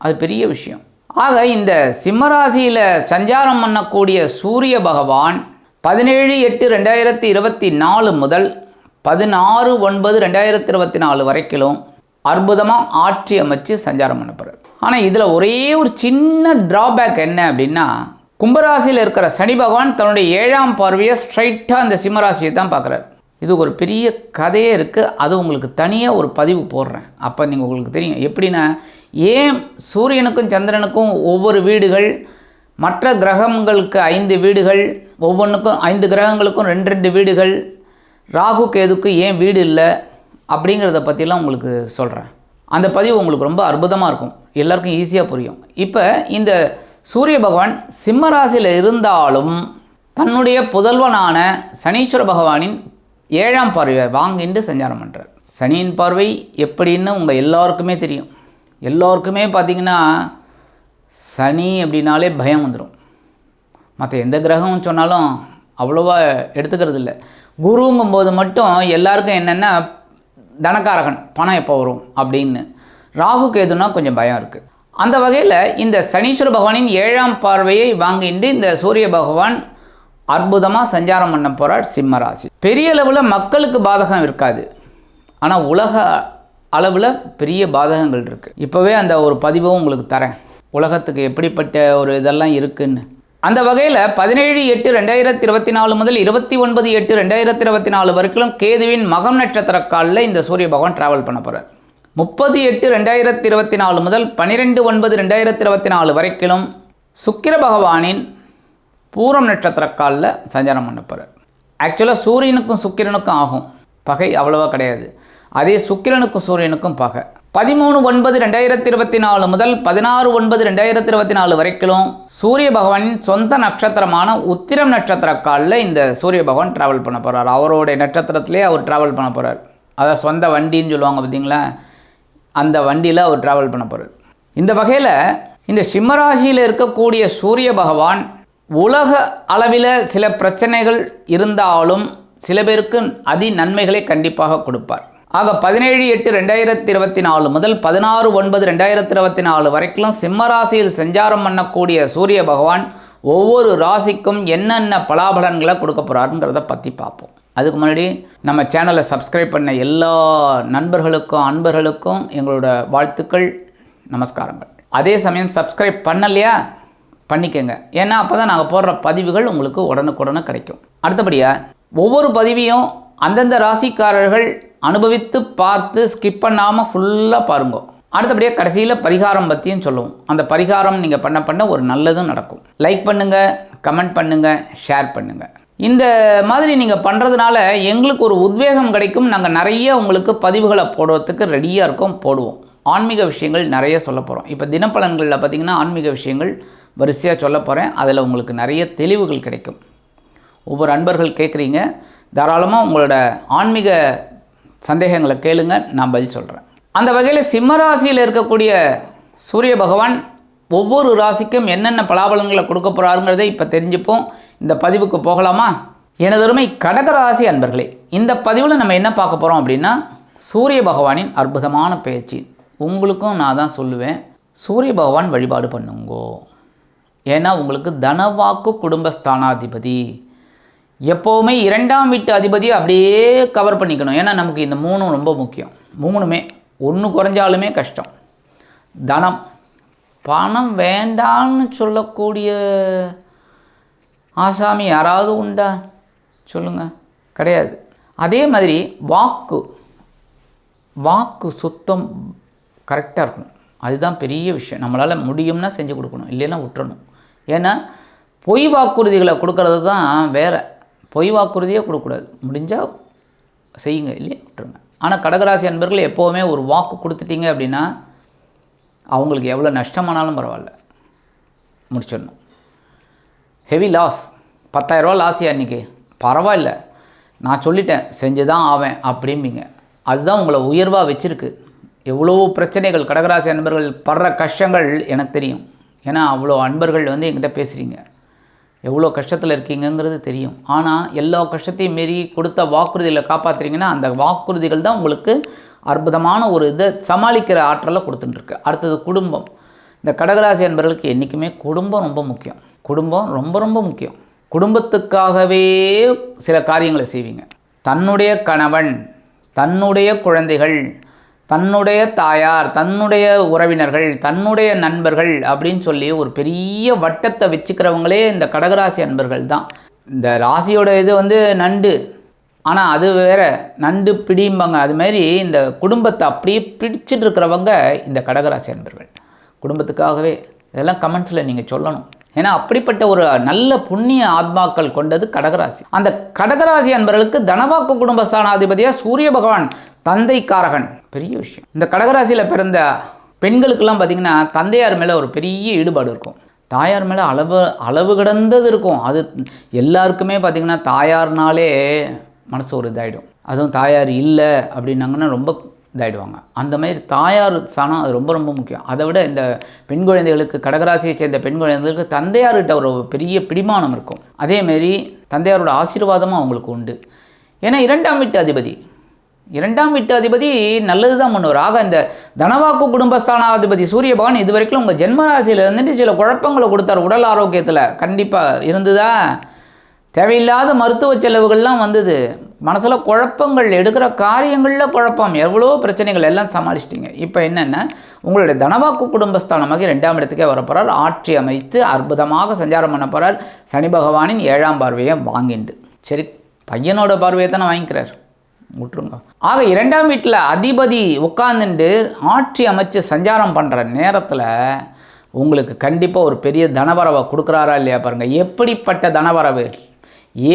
அது பெரிய விஷயம். ஆக இந்த சிம்மராசியில் சஞ்சாரம் பண்ணக்கூடிய சூரிய பகவான் பதினேழு எட்டு ரெண்டாயிரத்தி இருபத்தி நாலு முதல் பதினாறு ஒன்பது ரெண்டாயிரத்தி இருபத்தி நாலு வரைக்கும் அற்புதமாக ஆட்சி அமைச்சு சஞ்சாரம் பண்ண ஆனால் இதில் ஒரே ஒரு சின்ன ட்ராபேக் என்ன அப்படின்னா கும்பராசியில் இருக்கிற சனி பகவான் தன்னுடைய ஏழாம் பார்வையை ஸ்ட்ரைட்டாக அந்த சிம்மராசியை தான் பார்க்குறாரு. இது ஒரு பெரிய கதையே இருக்குது அது உங்களுக்கு தனியாக ஒரு பதிவு போடுறேன். அப்போ நீங்கள் உங்களுக்கு தெரியும். எப்படின்னா ஏன் சூரியனுக்கும் சந்திரனுக்கும் ஒவ்வொரு வீடுகள் மற்ற கிரகங்களுக்கு ஐந்து வீடுகள் ஒவ்வொன்றுக்கும் ஐந்து கிரகங்களுக்கும் ரெண்டு ரெண்டு வீடுகள் ராகு கேதுக்கு ஏன் வீடு இல்லை அப்படிங்கிறத பற்றிலாம் உங்களுக்கு சொல்கிறேன் அந்த பதிவு உங்களுக்கு ரொம்ப அற்புதமாக இருக்கும். எல்லாருக்கும் ஈஸியாக புரியும். இப்போ இந்த சூரிய பகவான் சிம்ம ராசியில் இருந்தாலும் தன்னுடைய புதல்வனான சனீஸ்வர பகவானின் ஏழாம் பார்வையை வாங்கிட்டு சஞ்சாரம் பண்ணுறார் சனியின் பார்வை எப்படின்னு உங்கள் எல்லாருக்குமே தெரியும். எல்லோருக்குமே பார்த்திங்கன்னா சனி அப்படின்னாலே பயம் வந்துடும் மற்ற எந்த கிரகம் சொன்னாலும் அவ்வளோவா எடுத்துக்கிறது இல்லை குருங்கும் போது மட்டும் எல்லாருக்கும் என்னென்னா தனக்காரகன் பணம் எப்போ வரும் அப்படின்னு. ராகு கேதுனா கொஞ்சம் பயம் இருக்குது அந்த வகையில் இந்த சனீஸ்வர பகவானின் ஏழாம் பார்வையை வாங்கிட்டு இந்த சூரிய பகவான் அற்புதமாக சஞ்சாரம் பண்ண போகிறார் சிம்ம ராசி. பெரிய அளவில் மக்களுக்கு பாதகம் இருக்காது. ஆனால் உலக அளவில் பெரிய பாதகங்கள் இருக்குது இப்போவே அந்த ஒரு பதிவும் உங்களுக்கு தரேன். உலகத்துக்கு எப்படிப்பட்ட ஒரு இதெல்லாம் இருக்குன்னு. அந்த வகையில் பதினேழு எட்டு ரெண்டாயிரத்தி இருபத்தி நாலு முதல் இருபத்தி ஒன்பது எட்டு ரெண்டாயிரத்தி இருபத்தி நாலு வரைக்கும் கேதுவின் மகம் நட்சத்திர காலில் இந்த சூரிய பகவான் ட்ராவல் பண்ண போகிறார் முப்பது எட்டு ரெண்டாயிரத்தி இருபத்தி நாலு முதல் பன்னிரெண்டு ஒன்பது ரெண்டாயிரத்தி இருபத்தி நாலு வரைக்கும் சுக்கிர பகவானின் பூரம் நட்சத்திர காலில் சஞ்சாரம் பண்ண போகிறார் ஆக்சுவலாக சூரியனுக்கும் சுக்கிரனுக்கும் ஆகும். பகை அவ்வளோவா கிடையாது. அதே சுக்கிரனுக்கும் சூரியனுக்கும் பகை. பதிமூணு ஒன்பது ரெண்டாயிரத்தி இருபத்தி நாலு முதல் பதினாறு ஒன்பது ரெண்டாயிரத்தி இருபத்தி நாலு வரைக்கும் சூரிய பகவானின் சொந்த நட்சத்திரமான உத்திரம் நட்சத்திர காலில் இந்த சூரிய பகவான் ட்ராவல் பண்ண போகிறார் அவருடைய நட்சத்திரத்திலே அவர் ட்ராவல் பண்ண போகிறார் அதாவது சொந்த வண்டின்னு சொல்லுவாங்க பார்த்தீங்களா அந்த வண்டியில் அவர் ட்ராவல் பண்ண போகிறார் இந்த வகையில் இந்த சிம்மராசியில் இருக்கக்கூடிய சூரிய பகவான் உலக அளவில் சில பிரச்சனைகள் இருந்தாலும் சில பேருக்கு அதி நன்மைகளை கண்டிப்பாக கொடுப்பார். ஆக பதினேழு எட்டு ரெண்டாயிரத்தி இருபத்தி நாலு முதல் பதினாறு ஒன்பது ரெண்டாயிரத்தி இருபத்தி நாலு வரைக்கும் சிம்ம ராசியில் சஞ்சாரம் பண்ணக்கூடிய சூரிய பகவான் ஒவ்வொரு ராசிக்கும் என்னென்ன பலாபலன்களை கொடுக்க போகிறாருங்கிறத பற்றி பார்ப்போம். அதுக்கு முன்னாடி நம்ம சேனலை சப்ஸ்கிரைப் பண்ண எல்லா நண்பர்களுக்கும் அன்பர்களுக்கும் எங்களோட வாழ்த்துக்கள் நமஸ்காரங்கள். அதே சமயம் சப்ஸ்கிரைப் பண்ணலையா? பண்ணிக்கோங்க. ஏன்னா அப்போ தான் நாங்கள் போடுற பதிவுகள் உங்களுக்கு உடனுக்குடனே கிடைக்கும். அடுத்தபடியாக ஒவ்வொரு பதிவையும் அந்தந்த ராசிக்காரர்கள் அனுபவித்து பார்த்து ஸ்கிப் பண்ணாமல் ஃபுல்லாக பாருங்க. அடுத்தபடியாக கடைசியில் பரிகாரம் பற்றியும் சொல்லுவோம். அந்த பரிகாரம் நீங்கள் பண்ண பண்ண ஒரு நல்லதும் நடக்கும். லைக் பண்ணுங்கள் கமெண்ட் பண்ணுங்கள் ஷேர் பண்ணுங்கள் இந்த மாதிரி நீங்கள் பண்ணுறதுனால எங்களுக்கு ஒரு உத்வேகம் கிடைக்கும். நாங்கள் நிறைய உங்களுக்கு பதிவுகளை போடுறதுக்கு ரெடியாக இருக்கோம் போடுவோம். ஆன்மீக விஷயங்கள் நிறைய சொல்ல போகிறோம் இப்போ தினப்பலன்களில் பார்த்திங்கன்னா ஆன்மீக விஷயங்கள் வரிசையாக சொல்ல போகிறேன் அதில் உங்களுக்கு நிறைய தெளிவுகள் கிடைக்கும். ஒவ்வொரு அன்பர்கள் கேட்குறீங்க தாராளமாக உங்களோட ஆன்மீக சந்தேகங்களை கேளுங்க நான் பதில் சொல்கிறேன் அந்த வகையில் சிம்மராசியில் இருக்கக்கூடிய சூரிய பகவான் ஒவ்வொரு ராசிக்கும் என்னென்ன பலாபலங்களை கொடுக்க போகிறாருங்கிறதை இப்போ தெரிஞ்சுப்போம். இந்த பதிவுக்கு போகலாமா? எனதொருமை கடகராசி அன்பர்களே இந்த பதிவில் நம்ம என்ன பார்க்க போகிறோம் அப்படின்னா சூரிய பகவானின் அற்புதமான பேச்சு. உங்களுக்கும் நான் தான் சொல்லுவேன் சூரிய பகவான் வழிபாடு பண்ணுங்கோ. ஏன்னா உங்களுக்கு தனவாக்கு குடும்பஸ்தானாதிபதி. எப்போவுமே இரண்டாம் வீட்டு அதிபதியை அப்படியே கவர் பண்ணிக்கணும். ஏன்னா நமக்கு இந்த மூணும் ரொம்ப முக்கியம். மூணுமே ஒன்று குறைஞ்சாலுமே கஷ்டம். தனம். பணம் வேண்டான்னு சொல்லக்கூடிய ஆசாமி யாராவது உண்டா? சொல்லுங்கள் கிடையாது. அதே மாதிரி வாக்கு. வாக்கு சுத்தம் கரெக்டாக இருக்கணும். அதுதான் பெரிய விஷயம். நம்மளால் முடியும்னா செஞ்சு கொடுக்கணும். இல்லைன்னா விட்டுறணும். ஏன்னா பொய் வாக்குறுதிகளை கொடுக்கறது தான் வேறு. பொய் வாக்குறுதியே கொடுக்கக்கூடாது. முடிஞ்சால் செய்யுங்க இல்லையா? விட்டுருங்க. ஆனால் கடகராசி அன்பர்கள் எப்போவுமே ஒரு வாக்கு கொடுத்துட்டீங்க அப்படின்னா அவங்களுக்கு எவ்வளோ நஷ்டமானாலும் பரவாயில்ல. முடிச்சிடணும். ஹெவி லாஸ் பத்தாயிரரூவா லாஸியா இன்றைக்கி பரவாயில்ல. நான் சொல்லிட்டேன் செஞ்சு தான் ஆவேன் அப்படிம்பிங்க. அதுதான் உங்களை உயர்வாக வச்சுருக்கு. எவ்வளோ பிரச்சனைகள் கடகராசி அன்பர்கள் படுற கஷ்டங்கள் எனக்கு தெரியும். ஏன்னா அவ்வளோ அன்பர்கள் வந்து என்கிட்ட பேசுகிறீங்க எவ்வளோ கஷ்டத்தில் இருக்கீங்கங்கிறது தெரியும். ஆனால் எல்லா கஷ்டத்தையும் மீறி கொடுத்த வாக்குறுதிகளை காப்பாற்றுறீங்கன்னா அந்த வாக்குறுதிகள் தான் உங்களுக்கு அற்புதமான ஒரு இதை சமாளிக்கிற ஆற்றலை கொடுத்துட்டுருக்கு. அடுத்தது குடும்பம். இந்த கடகராசி என்பவர்களுக்கு என்றைக்குமே குடும்பம் ரொம்ப முக்கியம். குடும்பம் ரொம்ப ரொம்ப முக்கியம். குடும்பத்துக்காகவே சில காரியங்களை செய்வீங்க. தன்னுடைய கணவன் தன்னுடைய குழந்தைகள் தன்னுடைய தாயார் தன்னுடைய உறவினர்கள் தன்னுடைய நண்பர்கள் அப்படின்னு சொல்லி ஒரு பெரிய வட்டத்தை வச்சுக்கிறவங்களே இந்த கடகராசி அன்பர்கள் தான். இந்த ராசியோட இது வந்து நண்டு. ஆனால் அது வேற நண்டு பிடிம்பாங்க அது மாதிரி இந்த குடும்பத்தை அப்படியே பிடிச்சிட்டு இருக்கிறவங்க இந்த கடகராசி அன்பர்கள். குடும்பத்துக்காகவே இதெல்லாம் கமெண்ட்ஸில் நீங்கள் சொல்லணும். ஏன்னா அப்படிப்பட்ட ஒரு நல்ல புண்ணிய ஆத்மாக்கள் கொண்டது கடகராசி. அந்த கடகராசி அன்பர்களுக்கு தனவாக்கு குடும்பஸ்தானாதிபதியாக சூரிய பகவான் தந்தைக்காரகன். பெரிய விஷயம். இந்த கடகராசியில் பிறந்த பெண்களுக்கெல்லாம் பார்த்திங்கன்னா தந்தையார் மேலே ஒரு பெரிய ஈடுபாடு இருக்கும். தாயார் மேலே அளவு அளவு கிடந்தது இருக்கும். அது எல்லாருக்குமே பார்த்திங்கன்னா தாயார்னாலே மனசு ஒரு இதாகிடும் அதுவும் தாயார் இல்லை அப்படின்னாங்கன்னா ரொம்ப இதாகிடுவாங்க அந்த மாதிரி தாயார் சாணம் அது ரொம்ப ரொம்ப முக்கியம். அதை விட இந்த பெண் குழந்தைகளுக்கு கடகராசியை சேர்ந்த பெண் குழந்தைகளுக்கு தந்தையார்கிட்ட ஒரு பெரிய பிடிமானம் இருக்கும். அதேமாரி தந்தையாரோட ஆசீர்வாதமும் அவங்களுக்கு உண்டு. ஏன்னா இரண்டாம் வீட்டு அதிபதி. இரண்டாம் வீட்டு அதிபதி நல்லது தான் பண்ணுவார் ஆக இந்த தனவாக்கு குடும்பஸ்தானாதிபதி சூரிய பகவான் இது வரைக்கும் உங்கள் ஜென்மராசியில் இருந்துட்டு சில குழப்பங்களை கொடுத்தார். உடல் ஆரோக்கியத்தில் கண்டிப்பாக இருந்ததா? தேவையில்லாத மருத்துவ செலவுகள்லாம் வந்தது. மனசில் குழப்பங்கள் எடுக்கிற காரியங்களில் குழப்பம். எவ்வளோ பிரச்சனைகள் எல்லாம் சமாளிச்சிட்டிங்க. இப்போ என்னென்னா உங்களுடைய தனவாக்கு குடும்பஸ்தானமாக ரெண்டாம் இடத்துக்கே வரப்போகிறார் ஆட்சி அமைத்து அற்புதமாக சஞ்சாரம் பண்ண போகிறார் சனி பகவானின் ஏழாம் பார்வையை வாங்கிண்டு. சரி பையனோட பார்வையை தானே வாங்கிக்கிறார். முற்றுங்க. ஆக இரண்டாம் வீட்டில் அதிபதி உட்காந்துண்டு ஆட்சி அமைச்சு சஞ்சாரம் பண்ணுற நேரத்தில் உங்களுக்கு கண்டிப்பாக ஒரு பெரிய தனவரவை கொடுக்குறாரா இல்லையா பாருங்கள் எப்படிப்பட்ட தனவரவு?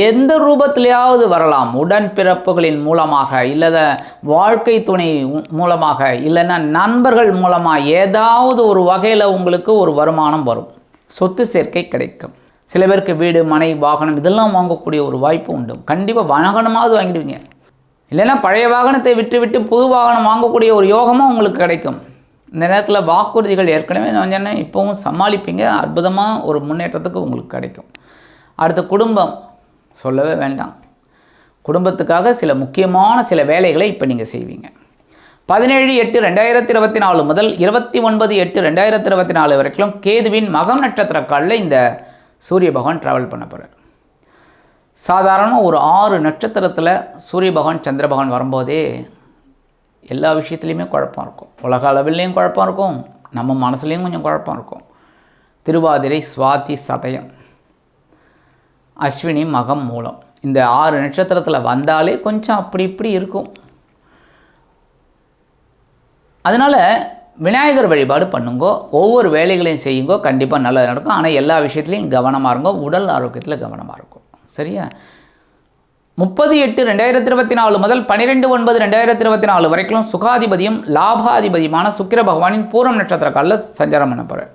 எந்த ரூபத்திலேயாவது வரலாம். உடன்பிறப்புகளின் மூலமாக இல்லத வாழ்க்கை துணை மூலமாக இல்லைன்னா நண்பர்கள் மூலமாக ஏதாவது ஒரு வகையில் உங்களுக்கு ஒரு வருமானம் வரும். சொத்து சேர்க்கை கிடைக்கும். சில பேருக்கு வீடு மனை வாகனம் இதெல்லாம் வாங்கக்கூடிய ஒரு வாய்ப்பு உண்டு. கண்டிப்பாக வாகனமாவது வாங்கிடுவீங்க. இல்லைன்னா பழைய வாகனத்தை விட்டுவிட்டு புது வாகனம் வாங்கக்கூடிய ஒரு யோகமும் உங்களுக்கு கிடைக்கும். இந்த நேரத்தில் வாக்குறுதிகள் ஏற்கனவே நான் சொன்னேன் இப்போவும் சமாளிப்பீங்க. அற்புதமாக ஒரு முன்னேற்றத்துக்கு உங்களுக்கு கிடைக்கும். அடுத்த குடும்பம். சொல்லவே வேண்டாம். குடும்பத்துக்காக சில முக்கியமான சில வேலைகளை இப்போ நீங்கள் செய்வீங்க. பதினேழு எட்டு ரெண்டாயிரத்தி இருபத்தி நாலு முதல் இருபத்தி ஒன்பது எட்டு ரெண்டாயிரத்தி இருபத்தி நாலு வரைக்கும் கேதுவின் மகம் நட்சத்திர காலில் இந்த சூரிய பகவான் ட்ராவல் பண்ண போகிறார் சாதாரணமாக ஒரு ஆறு நட்சத்திரத்தில் சூரிய பகவான் சந்திர பகவான் வரும்போதே எல்லா விஷயத்துலேயுமே குழப்பம் இருக்கும். உலக அளவிலையும் குழப்பம் இருக்கும். நம்ம மனசுலேயும் கொஞ்சம் குழப்பம் இருக்கும். திருவாதிரை சுவாதி சதயம் அஸ்வினி மகம் மூலம். இந்த ஆறு நட்சத்திரத்தில் வந்தாலே கொஞ்சம் அப்படி இப்படி இருக்கும். அதனால் விநாயகர் வழிபாடு பண்ணுங்கோ. ஒவ்வொரு வேலைகளையும் செய்யுங்கோ. கண்டிப்பாக நல்லது நடக்கும். ஆனால் எல்லா விஷயத்துலையும் கவனமாக இருங்கோ. உடல் ஆரோக்கியத்தில் கவனமாக இருக்கும் சரியா? முப்பது எட்டு ரெண்டாயிரத்தி இருபத்தி நாலு முதல் பன்னிரெண்டு ஒன்பது ரெண்டாயிரத்தி இருபத்தி நாலு வரைக்கும் சுகாதிபதியும் லாபாதிபதியுமான சுக்கிர பகவானின் பூரம் நட்சத்திர காலில் சஞ்சாரம் பண்ண போகிறார்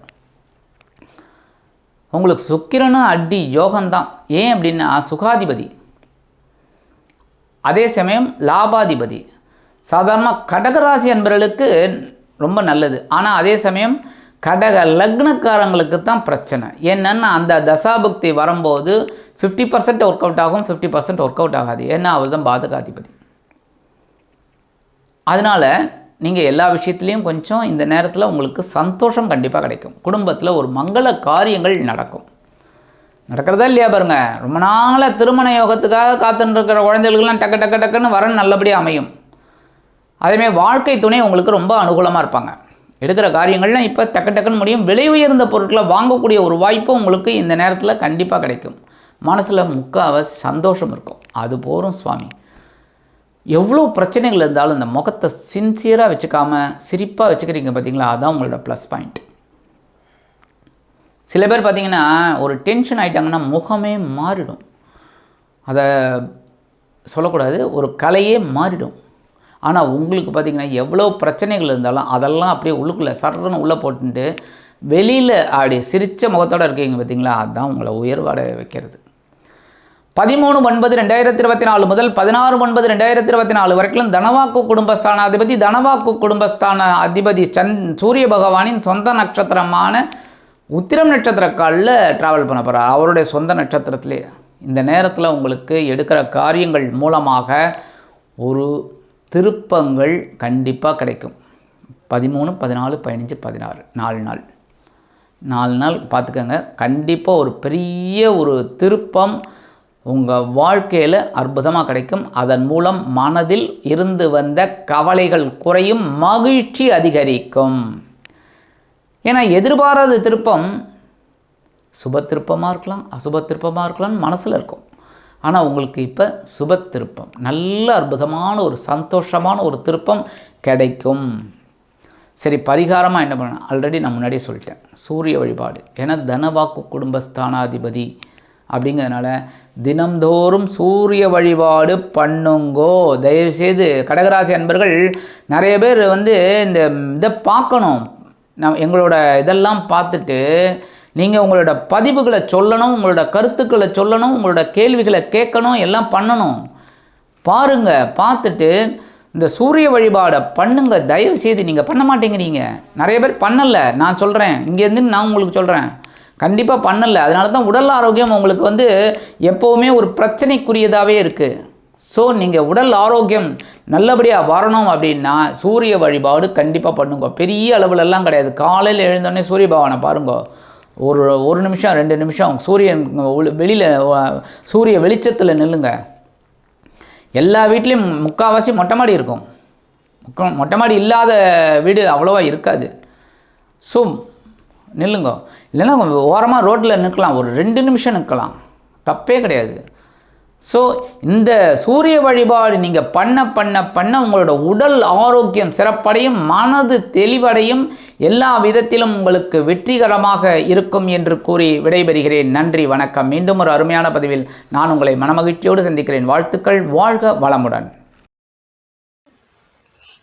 உங்களுக்கு சுக்கிரனும் அடி யோகம்தான். ஏன் அப்படின்னா சுகாதிபதி. அதே சமயம் லாபாதிபதி. சாதாரணமாக கடகராசி என்பவர்களுக்கு ரொம்ப நல்லது. ஆனால் அதே சமயம் கடக லக்னக்காரங்களுக்கு தான் பிரச்சனை. என்னன்னா அந்த தசாபுக்தி வரும்போது ஃபிஃப்டி பர்சன்ட் ஒர்க் அவுட் ஆகும் ஃபிஃப்டி பர்சன்ட் ஒர்க் அவுட் ஆகாது. ஏன்னா அவர் தான் பாதகாதிபதி. அதனால் நீங்கள் எல்லா விஷயத்துலேயும் கொஞ்சம் இந்த நேரத்தில் உங்களுக்கு சந்தோஷம் கண்டிப்பாக கிடைக்கும். குடும்பத்தில் ஒரு மங்கள காரியங்கள் நடக்கும். நடக்கிறதா இல்லையா பாருங்க? ரொம்ப நாளாக திருமண யோகத்துக்காக காத்துட்டு இருக்கிற குழந்தைகளுக்கெல்லாம் டக்கு டக்கு டக்குன்னு வரன் நல்லபடியாக அமையும். அதேமாதிரி வாழ்க்கை துணை உங்களுக்கு ரொம்ப அனுகூலமாக இருப்பாங்க. எடுக்கிற காரியங்கள்லாம் இப்போ டக்கு டக்குன்னு முடியும். விலை உயர்ந்த பொருட்களை வாங்கக்கூடிய ஒரு வாய்ப்பு உங்களுக்கு இந்த நேரத்தில் கண்டிப்பாக கிடைக்கும். மனசில் முக்காவாசி சந்தோஷம் இருக்கும். அது போரும் சுவாமி. எவ்வளோ பிரச்சனைகள் இருந்தாலும் இந்த முகத்தை சின்சியராக வச்சுக்காம சிரிப்பாக வச்சுக்கிறீங்க பார்த்தீங்களா அதான் உங்களோட ப்ளஸ் பாயிண்ட் சில பேர் பார்த்தீங்கன்னா ஒரு டென்ஷன் ஆகிட்டாங்கன்னா முகமே மாறிடும். அதை சொல்லக்கூடாது. ஒரு கலையே மாறிடும். ஆனால் உங்களுக்கு பார்த்தீங்கன்னா எவ்வளோ பிரச்சனைகள் இருந்தாலும் அதெல்லாம் அப்படியே உள்ளுக்குள்ளே சர்றன்னு உள்ளே போட்டுட்டு வெளியில் அப்படி சிரித்த முகத்தோடு இருக்கீங்க பார்த்தீங்களா அதுதான் உங்களை உயர்வாட வைக்கிறது. பதிமூணு ஒன்பது ரெண்டாயிரத்தி இருபத்தி நாலு முதல் பதினாறு ஒன்பது ரெண்டாயிரத்தி இருபத்தி நாலு வரைக்கும் தனவாக்கு குடும்பஸ்தான அதிபதி தனவாக்கு குடும்பஸ்தான அதிபதி சந் சூரிய பகவானின் சொந்த நட்சத்திரமான உத்திரம் நட்சத்திர காலில் ட்ராவல் பண்ண போகிறார் அவருடைய சொந்த நட்சத்திரத்திலே இந்த நேரத்தில் உங்களுக்கு எடுக்கிற காரியங்கள் மூலமாக ஒரு திருப்பங்கள் கண்டிப்பாக கிடைக்கும். பதிமூணு பதினாலு பதினஞ்சு பதினாறு நாலு நாள். நாலு நாள் பார்த்துக்கோங்க. கண்டிப்பாக ஒரு பெரிய ஒரு திருப்பம் உங்கள் வாழ்க்கையில் அற்புதமாக கிடைக்கும். அதன் மூலம் மனதில் இருந்து வந்த கவலைகள் குறையும் மகிழ்ச்சி அதிகரிக்கும். ஏன்னா எதிர்பாராத திருப்பம் சுப திருப்பமாக இருக்கலாம் அசுப திருப்பமாக இருக்கலாம்னு மனசில் இருக்கும். ஆனால் உங்களுக்கு இப்போ சுப திருப்பம் நல்ல அற்புதமான ஒரு சந்தோஷமான ஒரு திருப்பம் கிடைக்கும். சரி பரிகாரமாக என்ன பண்ணணும்? ஆல்ரெடி நான் முன்னாடியே சொல்லிட்டேன். சூரிய வழிபாடு. ஏன்னா தனவாக்கு குடும்பஸ்தானாதிபதி அப்படிங்கிறதுனால தினம்தோறும் சூரிய வழிபாடு பண்ணுங்கோ. தயவுசெய்து கடகராசி அன்பர்கள் நிறைய பேர் வந்து இந்த இதை பார்க்கணும். நம் எங்களோட இதெல்லாம் பார்த்துட்டு நீங்கள் உங்களோட பதிவுகளை சொல்லணும் உங்களோட கருத்துக்களை சொல்லணும் உங்களோட கேள்விகளை கேட்கணும் எல்லாம் பண்ணணும். பாருங்கள் பார்த்துட்டு இந்த சூரிய வழிபாடை பண்ணுங்க. தயவு செய்து நீங்கள் பண்ண மாட்டேங்கிறீங்க. நிறைய பேர் பண்ணலை. நான் சொல்கிறேன் இங்கேருந்து நான் உங்களுக்கு சொல்கிறேன் கண்டிப்பாக பண்ணலை. அதனால தான் உடல் ஆரோக்கியம் உங்களுக்கு வந்து எப்போவுமே ஒரு பிரச்சனைக்குரியதாகவே இருக்குது ஸோ நீங்கள் உடல் ஆரோக்கியம் நல்லபடியாக வரணும் அப்படின்னா சூரிய வழிபாடு கண்டிப்பாக பண்ணுங்க. பெரிய அளவுலலாம் கிடையாது. காலையில் எழுந்தோடனே சூரிய பகவானை பாருங்க. ஒரு ஒரு நிமிஷம் ரெண்டு நிமிஷம் சூரியன் வெளியில் சூரிய வெளிச்சத்தில் நில்லுங்க. எல்லா வீட்லேயும் முக்கால்வாசி மொட்டை மாடி இருக்கும். மொட்டை மாடி இல்லாத வீடு அவ்வளோவா இருக்காது. ஸோ நில்லுங்க. இல்லைன்னா ஓரமாக ரோட்டில் நிற்கலாம். ஒரு ரெண்டு நிமிஷம் நிற்கலாம். தப்பே கிடையாது. ஸோ இந்த சூரிய வழிபாடு நீங்கள் பண்ண பண்ண பண்ண உங்களோட உடல் ஆரோக்கியம் சிறப்படையும் மனது தெளிவடையும் எல்லா விதத்திலும் உங்களுக்கு வெற்றிகரமாக இருக்கும் என்று கூறி விடைபெறுகிறேன். நன்றி வணக்கம். மீண்டும் ஒரு அருமையான பதிவில் நான் உங்களை மனமகிழ்ச்சியோடு சந்திக்கிறேன். வாழ்த்துக்கள். வாழ்க வளமுடன்.